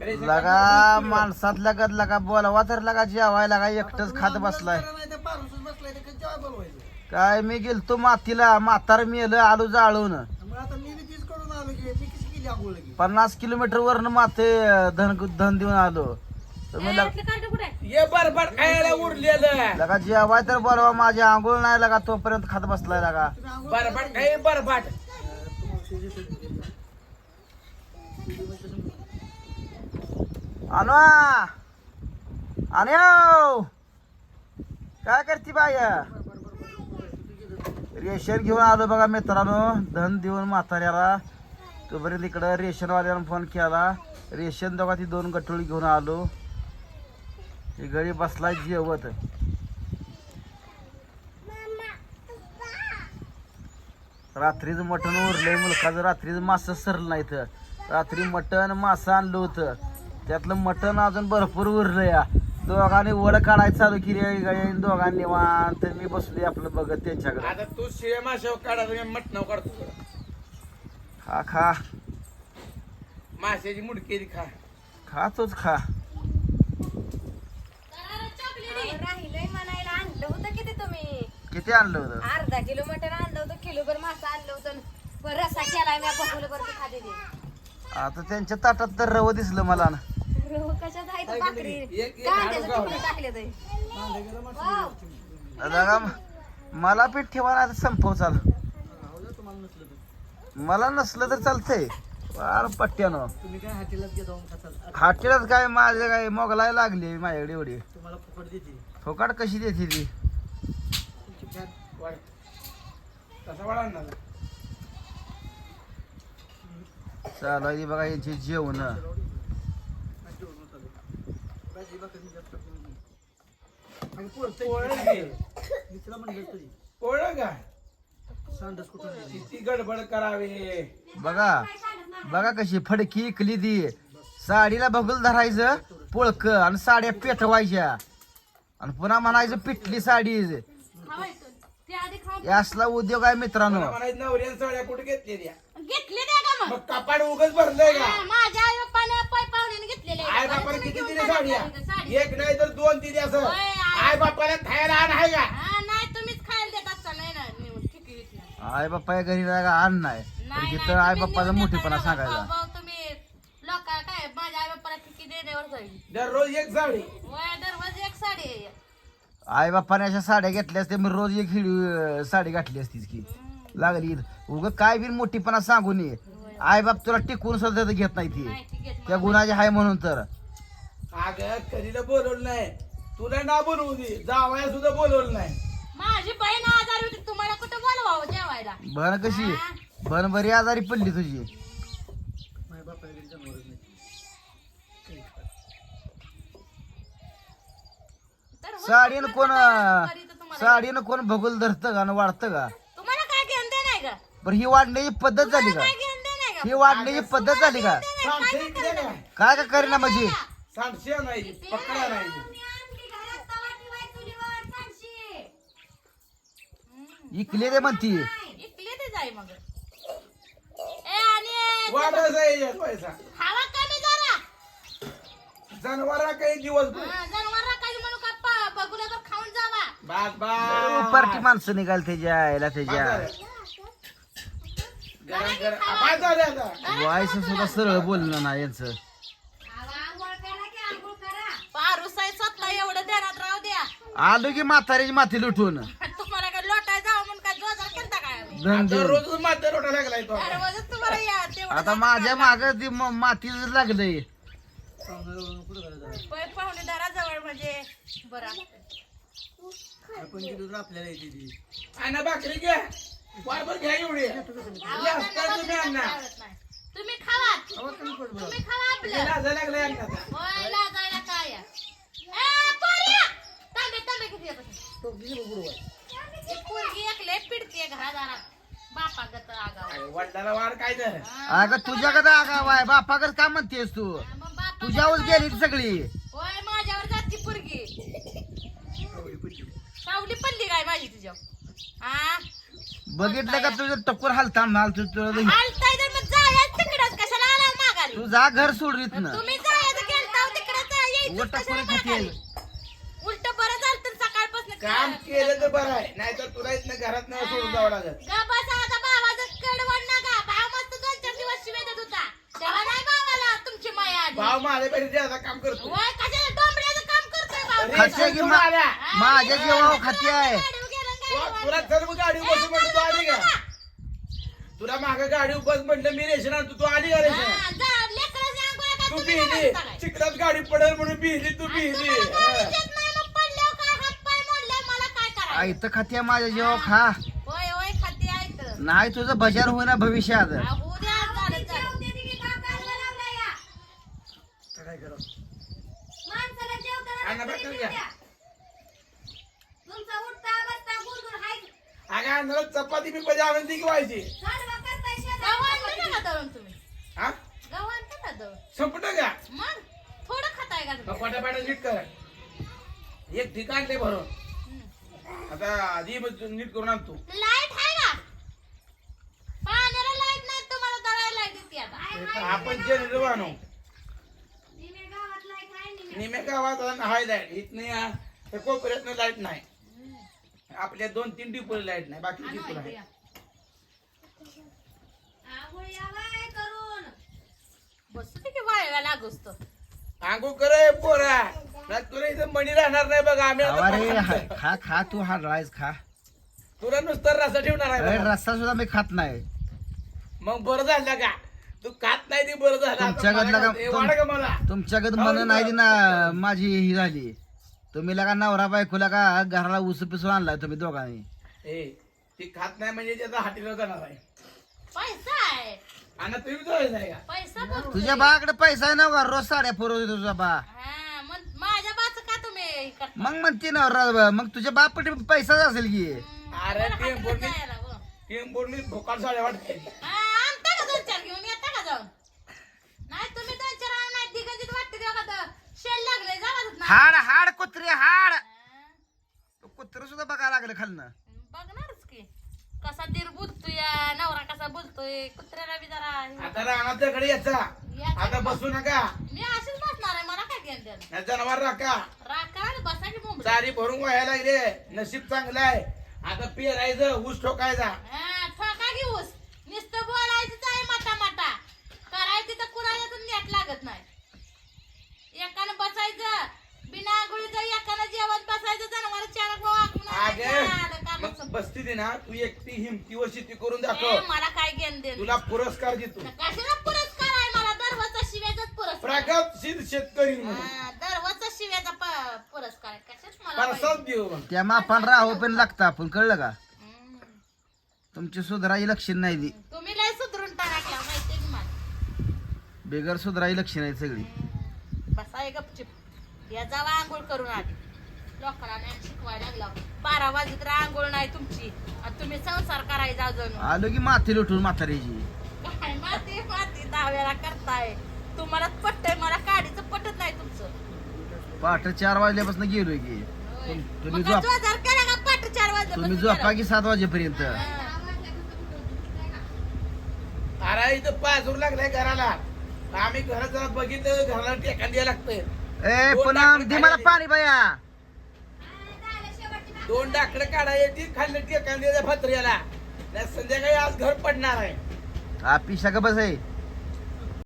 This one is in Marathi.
लगा माणसात लगत लगा बोलवा तर लगा जेवाय लगा एकटच खात बसलाय. काय मी गेलतो मातीला म्हातार मेलं आलो जाळून. मग आता मी बी तीच करून आलो की मी कशी केली आंघोळ की पन्नास किलोमीटर वरन माते धन धन देऊन आलो. तर मी लग- जेवाय तर बोलवा माझी आंघोळ नाही लगा तोपर्यंत खात बसलाय लगा. तुम्ही बरबाट खाय बरबाट तुम्हाला शेजी शेजी देते. शेजी म्हणजे कसं- आणवा आणव हो. काय करते बाय रेशन घेऊन आलो बघा मित्रांनो. धन देऊन म्हाताऱ्याला. तोपर्यंत इकडं रेशनवाल्यानं फोन केला. रेशन दोघा ती दोन गटोळी घेऊन आलो. ही गडी बसला जेवत. रात्रीचं मटण उरलंय मुलखाचं रात्रीचं मासं सरलं नाही तर रात्री मटण मासं आणलं होतं. त्यातलं मटण अजून भरपूर उरलं या. दोघांनी वड काढायचं चालू केली दोघांनी निवांत. मी बसलोय आपलं बघत त्यांच्याकडे. आता तू शिळे माशाव काढा मी मटणाव काढतो खा खा. माशाची मुडकी खा. खा तोच खा. राहिलंय म्हणायला आणलं होतं किती तुम्ही? किती आणलं होतं? अर्धा किलो मटण आणलं होतं किलोभर मासा आणलं होतं. बरं रसा केलाय मी बघून बरं खाते आता त्यांच्या ताटात तर रव दिसलं मला ना. कशात आहे भाकरी? कांद्याचं तुकडे टाकले ते दादा मला पीठ ठेवा ना आता संपव चाल. मला नसलं तर चालतंय. फार पट्ट्यानं. तुम्ही काय हाटीलाच काय माझे काय मोगलाय लागली माझ्याकडे एवढी. तुम्हाला फुकट कशी देते ती? चालू आहे बघा यांची जेवण. तरी. पोळं सांडस कुठून? किती गडबड करावे. बघा बघा कशी फडकी इकली ती. साडीला बघूल धरायचं पोळक आणि साड्या पेटवायच्या. आणि पुन्हा म्हणायचं पिटली साडी. खावायचं. ते आधी खाऊन असला उद्योग आहे मित्रांनो. मला म्हणायचं नवऱ्यान साड्या कुठे घेतल्या त्या घेतले का मग? मग कपाट उगच भरलंय का? हा, माझ्या आई बाप्पाने पै पाहुण्याने घेतलेले. आई किती दिले साडी. एक नाही तर दोन दिली असं. होय, आई. आई बापाला खायला आण आहे का? हा, नाही तुम्हीच खायला देत असता. नाही ना ठिकी. आई बाप्पा या घरी का आण नाही. तर नाही, तिथं नाही, आई तुम्ही बाप्पाचा नेऊन मोठेपणा देता सांगायचा. भाऊ, भाऊ, तुम्ही लोक काय माझ्या आई बाप्पाला ठिकी देण्यावर जाईल. दररोज एक साडी. वय दरवाज एक साडी. आहे. आई बाप्पाने अशा साड्या घेतल्या असते मी रोज एक हिडी साडी घातली असतीच की. लागली. उग काय बी मोठीपणा सांगून ये आई बाप तुला टिकून सुद्धा तर घेत नाही ती. त्या गुणाची आहे म्हणून तर. अगं कधीला बोलवलं नाही. तुला ना बोलवू दे. जावाया सुद्धा बोलवलं नाही. माझी बहीण आजारी होती. तुम्हाला कुठं बोलवावं जेवायला? बन कशी? बन बरी आजारी पडली तुझी. साडीनं कोण साडीनं कोण भगुल धरतं का आणि वाढतं का तुम्हाला काय घेऊन दे नाही का बरं ही वाढण्याची पद्धत झाली का? काय घेऊन दे नाही का? ही वाढण्याची पद्धत झाली का? सांडशे इकडे काय काय का करीना म्हणजे सांडशे नाही पकडा नाही. इकले ते म्हणती. इकले ते जाई मग. ए आणि वाटच आहे याच्यात पैसा. खावा कमी जरा. जनावरा काही दिवस हा, जनावरं काही म्हणू का पा- खाऊन जावा. बास बास. पार्टी माणसं निघाल त्याच्या आयला त्याच्या. गरम गरम काय झालं आता वायस सुद्धा सरळ बोलणं ना यांचं. एवढं राहू द्या. आलो की म्हातारीची माथी लुटून. तुम्हाला काय लोटाय जावं म्हणून काय जोजार केलता काय? आम्ही? धन देऊन. दररोज मात्र रोटा लागलाय तो. दररोजच तुम्हाला या तेवढं आता माझ्या माग ती म- मातीच लागलंय. पै पाहुणे दाराजवळ म्हणजे. बरं. आपण आपल्याला येते ती. आणि भाकरी घ्या बरोबर घ्या एवढी तुम्ही आणा आवडत नाही. तुम्ही खावा आवाज कमी पड बरं. तुम्ही खावा आपलं लाजा लागलाय अन्नाचा. होय लाजायला काय आहे? ए, पोरी! तांबे, तांबे किती येतात? तो गेली बघ बुडवाय. ती पोरगी एकले पिडते घरादारात बापा गत आगाव अरे वडिलाला वाढ काय झालं अगं तुझ्याकडे आगाव आहे बापाकडे काय म्हणतेस तू तुझ्यावर गेली ती सगळी होय माझ्यावर जाती पोरगी. सावली पडली काय माझी तुझ्या हा बघितलं का तुझं टक्कर हालता हाल तू तुला हालताय तर मग जायच तिकडच कशाला आला माघारी? तू जा घर सोडीत ना तुम्ही जायच यायचं उलट खाते. बरं झालं तर सकाळपासून काम केलं तर बरं आहे नाहीतर तुला इथनं घरात नाही सोडून जावं लागत गा बसा आता भावाचं कडवण ना गा भाव मस्त दोन चार दिवस शिवाय देत होता. तेव्हा नाही भावाला तुमची माया आली. भाव माझ्यापेक्षा जास्त काम करतो वय कशाला डोंबड्याचं काम करतोय भाव खाते की मा- माझ्या जीवावर खाते आहे तुला तुला सर्व गाडी बस म्हटलं तू आली का? तुला माग गाडी बस म्हटलं मी रेशन आणतो तू आली का रेशन? हा, जा, तू तुम्ही बिहली काय? चिखलात गाडी पडेल म्हणून बिहली तू बिहली तुम्हाला गाडीच येत नाही, मग पडल्यावर काय हातपाय मोडले, मला काय करायचं? आई तर खाते माझ्या जीवावर खा. होय, होय, खाते तर. नाही तुझं भजन होईना भविष्यात होऊ द्या, झालं, झालं. तर काय करावं अण्णा बघ घ्या तुमचा उठता बसता गुरगुर हाय. अगं अंधारात चपाती मी पहिले आणून ती व्हायची? हा? संपट का? मग थोडं खाताय का तुम्ही? पाटा नीट कर. एक ठिकाण लय भरून. आता आधी मग नीट करून आणतो. लाइट आहे का पाण्याला लाइट नाही तुम्हाला दळायला लाइट येते आता. आपण जनरेटर आणू निम्या गावात हाय लाइट. इथनं या हे. कोपऱ्यातनं लाइट नाही. आपल्या दोन तीन डिपोल लाइट नाही बाकी डिपोल आहे इथे या. बसू दे की वाळव्या लागूस तो. आंघोळ करे पोरा. नाही तुला इथं मणी राहणार नाही बघा आम्ही आता अरे. खा खा तू हा राईस खा. तुला नुसतं रसा ठेवणार आहे बघा. रस्ता सुद्धा मी खात नाही. मग बरं झालं का? तू खात नाही ते बरं झालं. आता तुमच्याकडलं मला का- वाढ का मला. तुमच्याकडे मन नाही ना माझी ही झाली. तुम्ही लगा नवरा बायकोला का घराला ऊस पिसून आणलाय तुम्ही दोघांनी. ए ती खात नाही म्हणजे त्याचा हाटीला जाणार आहे. पैसा आहे. आणि तुम्ही जायचं आहे का? पैसा भरपूर तुझ्या आहे. बाकडे पैसा आहे ना का रोज साड्या पुरवते तुझा बा. हा, मग माझ्या बाच का तुम्ही हे करता? मग म्हणते ना र- मग तुझ्या बापटे पैसाच असेल की. अरे ते बोलली- जायला, हो. ती बोलली भोकाळ साड्या वाटते. हा, आणता का दोन चार घेऊन? येता का जाऊन? नाही तुम्ही दोन चार आणा, नाही तिघांचीच वाटते तेव्हा का तर शेल लागले जावाच ना हाड हाड कुत्रे हाड. कुत्र सुद्धा बघायला लागलं खालनं. बघणारच की. कसा दीर बोलतोय नवरा कसा बोलतोय कुत्र्याला बी जरा हे- आता रानाच्याकडे याचा याचा आता बसू नका. मी अशीच बसणार आहे मला काय घेऊन द्याल नाही जनावर राखा. राखा आणि बसा की मुंबई चारी भरून व्हायला लागले नशीब चांगलं आहे. आता पेरायचं ऊस ठोकायचा. हा, ठोका घेऊस नुसतं बोलायचंच आहे माटा माटा करायचं तर कुणाला तर नेट लागत नाही. एकानं बसायचं बसायचं जनावर चार बसती दे ना तू एकटी हिमतीवर शेती करून दाखव. मला काय घेण तुला पुरस्कार देतो. कशाला पुरस्कार आहे मला? दरवाजा शिव्याचाच पुरस्कार. प्रगतशील शेतकरी म्हणून. हा, दरवाजा शिव्याचा प- पुरस्कार आहे. कशाच मला परसाद पाहिजे? देऊ मग. त्या मापान राहो पण लागतं आपण कळलं का? हम्म. तुमची सुधाराई लक्षण नाही दी तुम्ही लय सुधरून टाकला माहितीये की मला बेगर सुधाराई लक्षण आहे सगळी. बसा एक गपचिप. या जावा आंघोळ करून आली लोकांना नाही शिकवायला लागला. बारा वाजले तर आंघोळ नाही तुमची. आणि तुम्ही संसार करायचा जणू आलो की माती लुटून म्हातारीची. काय माती माती दहाव्याला करताय. तुम्हाला पटतंय मला काडीचं पटत नाही तुमचं. पाठ चार वाजल्यापासून गेलोय की. होय. तुम- तुम्ही मग काय झोप- जोजार केला का पाठ चार वाजल्यापासून तुम्ही झोपा? की सात वाजेपर्यंत. अरे इथं पाजूर लागलाय घराला. आम्ही घरात जरा बघितलं घराला टेकान द्यायला लागतंय. ए लाकडं दे मला. पाणी बाया दोन डाकडं काढायची खाल्लं टेकान द्यायच्या फत्र्याला नाही संध्याकाळी आज घर पडणार आहे. हा पिशा का बस आहे.